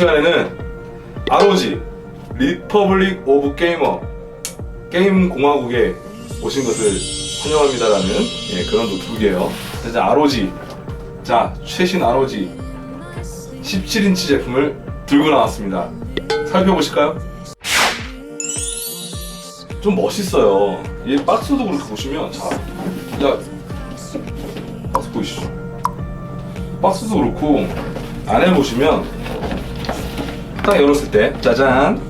시간에는 ROG 리퍼블릭 오브 게이머 게임 공화국에 오신 것을 환영합니다라는 예, 그런 노트북이에요. 자, 이제 ROG 자 최신 ROG 17인치 제품을 들고 나왔습니다. 살펴보실까요? 좀 멋있어요. 이 박스도 그렇게 보시면 자, 야 박스 보이시죠? 박스도 그렇고 안에 보시면 딱 열었을 때 짜잔.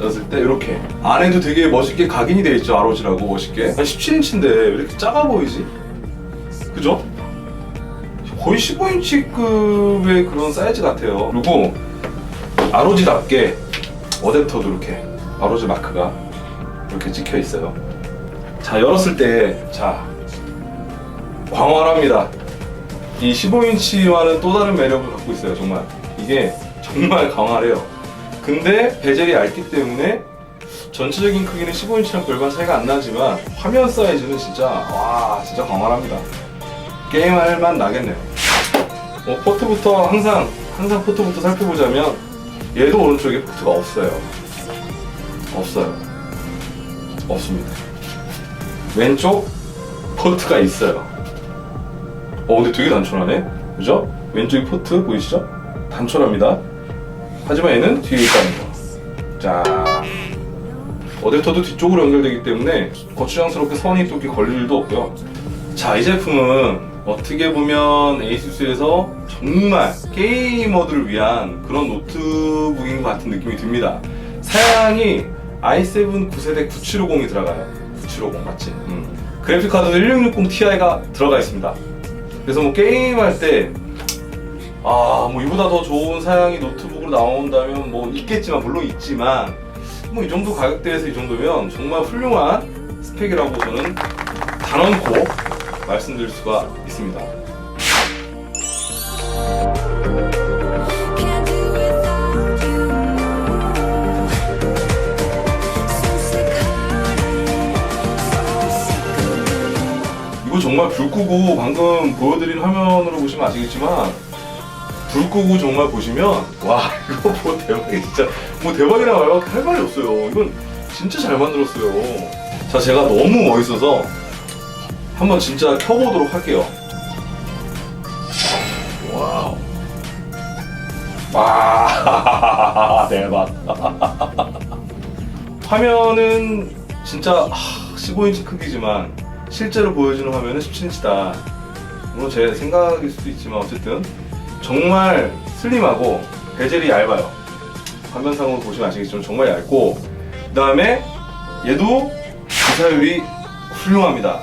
열었을 때 이렇게. 안에도 되게 멋있게 각인이 되어 있죠 ROG라고 멋있게. 17인치인데 왜 이렇게 작아 보이지? 그죠? 거의 15인치급의 그런 사이즈 같아요. 그리고 ROG답게 어댑터도 이렇게 ROG 마크가 이렇게 찍혀 있어요. 자 열었을 때자 광활합니다. 이 15인치와는 또 다른 매력을 갖고 있어요 정말. 이게 정말 강화래요 근데 베젤이 얇기 때문에 전체적인 크기는 15인치랑 별반 차이가 안 나지만 화면 사이즈는 진짜 와 진짜 광활합니다. 게임할 만 나겠네요. 어, 포트부터 항상 항상 포트부터 살펴보자면 얘도 오른쪽에 포트가 없어요. 없어요. 없습니다. 왼쪽 포트가 있어요. 어 근데 되게 단촐하네? 그죠? 왼쪽이 포트 보이시죠? 단촐합니다 하지만 얘는 뒤에 있다는 거 자 어댑터도 뒤쪽으로 연결되기 때문에 거추장스럽게 선이 또 이렇게 걸릴 일도 없고요. 자 이 제품은 어떻게 보면 에이수스에서 정말 게이머들을 위한 그런 노트북인 것 같은 느낌이 듭니다. 사양이 i7 9세대 9750이 들어가요. 9750 맞지? 음. 그래픽카드도 1660 Ti가 들어가 있습니다. 그래서 뭐 게임할 때, 아, 뭐 이보다 더 좋은 사양이 노트 북으로 나온다면 뭐 있겠지만, 물론 있지만, 뭐 이 정도 가격대에서 이 정도면 정말 훌륭한 스펙이라고 저는 단언코 말씀드릴 수가 있습니다. 이거 정말 불 끄고 방금 보여드린 화면으로 보시면 아시겠지만 불 끄고 정말 보시면 와 이거 뭐 대박이 진짜 뭐 대박이라 말밖에 할 말이 없어요. 이건 진짜 잘 만들었어요. 자 제가 너무 멋있어서 한번 진짜 켜보도록 할게요. 와우. 와 대박. 화면은 진짜 15인치 크기지만 실제로 보여주는 화면은 17인치다. 물론 제 생각일 수도 있지만 어쨌든 정말 슬림하고 베젤이 얇아요. 화면상으로 보시면 아시겠지만 정말 얇고 그 다음에 얘도 주사율이 훌륭합니다.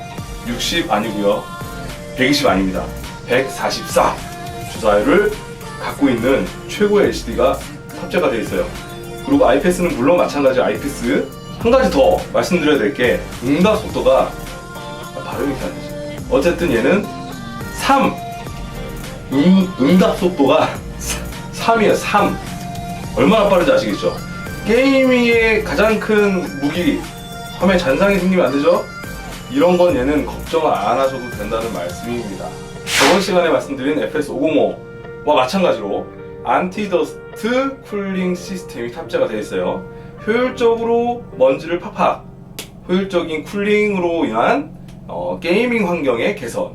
60 아니고요. 120 아닙니다. 144 주사율을 갖고 있는 최고의 LCD가 탑재가 되어 있어요. 그리고 아이패스는 물론 마찬가지 아이패스 한 가지 더 말씀드려야 될 게 응답 속도가 아, 발음이 안 되지. 어쨌든 얘는 3 응, 응답 속도가 3이에요 3 얼마나 빠른지 아시겠죠? 게이밍의 가장 큰 무기 화면 잔상이 생기면 안 되죠? 이런 건 얘는 걱정 안 하셔도 된다는 말씀입니다. 저번 시간에 말씀드린 FS505와 마찬가지로 안티더스트 쿨링 시스템이 탑재가 되어 있어요. 효율적으로 먼지를 팍팍, 효율적인 쿨링으로 인한 어, 게이밍 환경의 개선,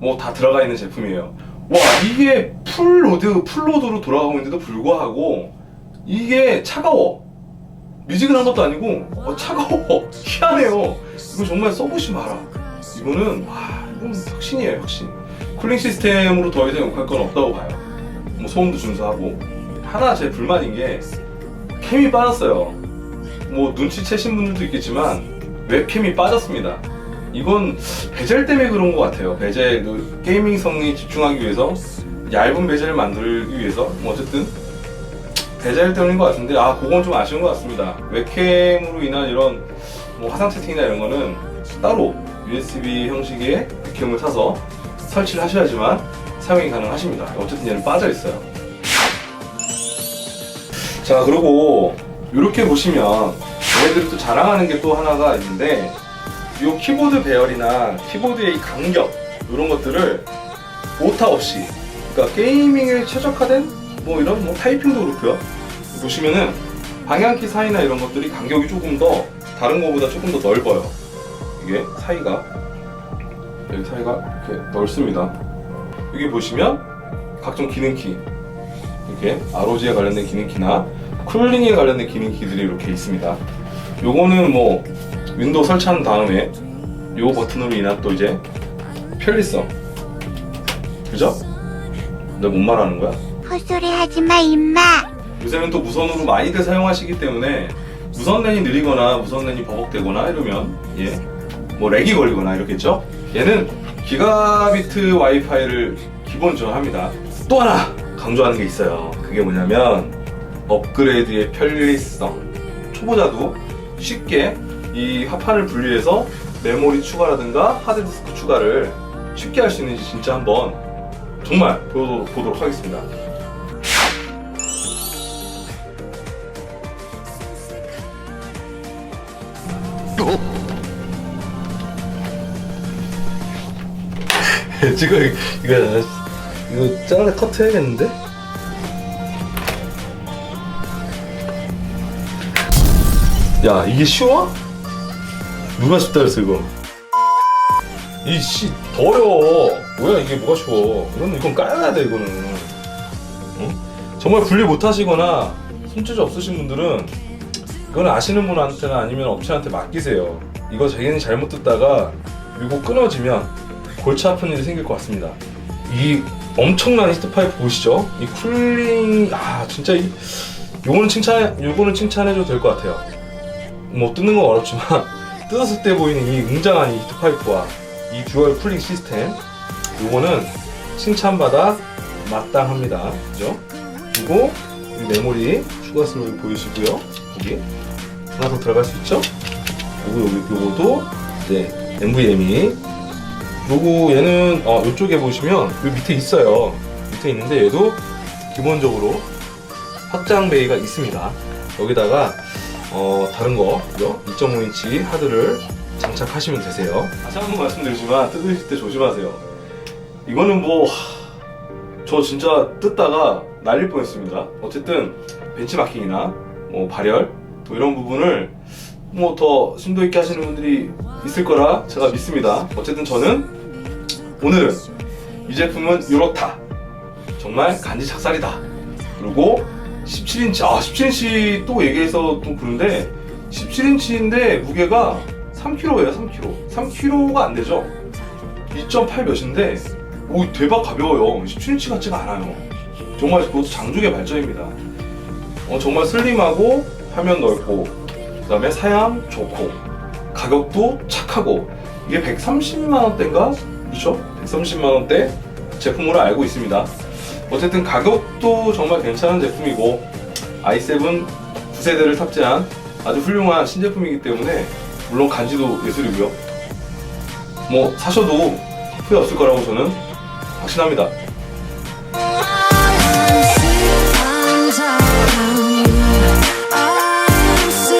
뭐 다 들어가 있는 제품이에요. 와 이게 풀로드, 풀로드로 돌아가고 있는데도 불구하고 이게 차가워. 미지근한 것도 아니고 어, 차가워. 희한해요. 이거 정말 써보시 마라. 이거는 와 이건 혁신이에요 혁신. 쿨링 시스템으로 더 이상 욕할 건 없다고 봐요. 뭐 소음도 준수하고 하나 제 불만인 게 캠이 빠졌어요. 뭐 눈치채신 분들도 있겠지만 웹캠이 빠졌습니다. 이건 베젤 때문에 그런 것 같아요. 베젤 그 게이밍성에 집중하기 위해서 얇은 베젤을 만들기 위해서 뭐 어쨌든 베젤 때문인 것 같은데 아 그건 좀 아쉬운 것 같습니다. 웹캠으로 인한 이런 뭐 화상 채팅이나 이런 거는 따로 USB 형식의 웹캠을 사서 설치를 하셔야지만 사용이 가능하십니다. 어쨌든 얘는 빠져 있어요. 자 그리고 이렇게 보시면 얘네들이 또 자랑하는 게 또 하나가 있는데 이 키보드 배열이나 키보드의 이 간격 이런 것들을 오타 없이 그러니까 게이밍에 최적화된 뭐 이런 뭐 타이핑도 그렇고요 보시면은 방향키 사이나 이런 것들이 간격이 조금 더 다른 거보다 조금 더 넓어요. 이게 사이가 여기 사이가 이렇게 넓습니다. 여기 보시면 각종 기능키 이렇게 ROG에 관련된 기능키나 쿨링에 관련된 기능키들이 이렇게 있습니다. 요거는 뭐 윈도우 설치한 다음에 요 버튼으로 인한 또 이제 편리성 그죠? 내가 뭔 말하는 거야? 헛소리 하지 마, 임마. 요새는 또 무선으로 많이들 사용하시기 때문에 무선 랜이 느리거나 무선 랜이 버벅대거나 이러면 예, 뭐 렉이 걸리거나 이렇겠죠? 얘는 기가비트 와이파이를 기본 지원합니다. 또 하나 강조하는 게 있어요. 그게 뭐냐면 업그레이드의 편리성. 초보자도 쉽게 이 화판을 분리해서 메모리 추가라든가 하드디스크 추가를 쉽게 할 수 있는지 진짜 한번 정말 보, 보도록 하겠습니다. 지금 이거 이거 잘라 커트 해야겠는데? 야 이게 쉬워? 누가 쉽다 그랬어 이거? 이씨 더러워 뭐야 이게 뭐가 쉬워 이거는 이건 까야 돼 이거는 응? 정말 분리 못하시거나 손재주 없으신 분들은 이거는 아시는 분한테나 아니면 업체한테 맡기세요 이거 자기는 잘못 듣다가 이거 끊어지면 골치 아픈 일이 생길 것 같습니다. 이 엄청난 히트 파이프 보이시죠? 이 쿨링 아 진짜 이 요거는 칭찬 요거는 칭찬해줘도 될 것 같아요. 뭐 뜯는 건 어렵지만 뜯었을 때 보이는 이 웅장한 이 히트 파이프와 이 듀얼 쿨링 시스템 요거는 칭찬받아 마땅합니다. 그죠? 그리고 이 메모리 추가 슬롯 보이시고요. 여기 하나 더 들어갈 수 있죠? 요거 여기 요거도 네 NVMe 요거 얘는 어 요쪽에 보시면 요 밑에 있어요 밑에 있는데 얘도 기본적으로 확장 베이가 있습니다 여기다가 어 다른 거 2.5인치 하드를 장착하시면 되세요 다시 한 번 말씀드리지만 뜯으실 때 조심하세요 이거는 뭐 저 진짜 뜯다가 날릴 뻔했습니다 어쨌든 벤치마킹이나 뭐 발열 뭐 이런 부분을 뭐 더 심도 있게 하시는 분들이 있을 거라 제가 믿습니다. 어쨌든 저는 오늘은 이 제품은 이렇다. 정말 간지 작살이다. 그리고 17인치, 아 17인치 또 얘기해서 또 그런데 17인치인데 무게가 3kg예요, 3kg. 3kg가 안 되죠? 2.8 몇인데 오 대박 가벼워요. 17인치 같지가 않아요. 정말 그것도 장족의 발전입니다. 어, 정말 슬림하고 화면 넓고 그 다음에 사양 좋고 가격도 착하고 이게 130만 원대인가 그렇죠? 130만 원대 제품으로 알고 있습니다. 어쨌든 가격도 정말 괜찮은 제품이고 i7 9세대를 탑재한 아주 훌륭한 신제품이기 때문에 물론 간지도 예술이고요. 뭐 사셔도 후회 없을 거라고 저는 확신합니다.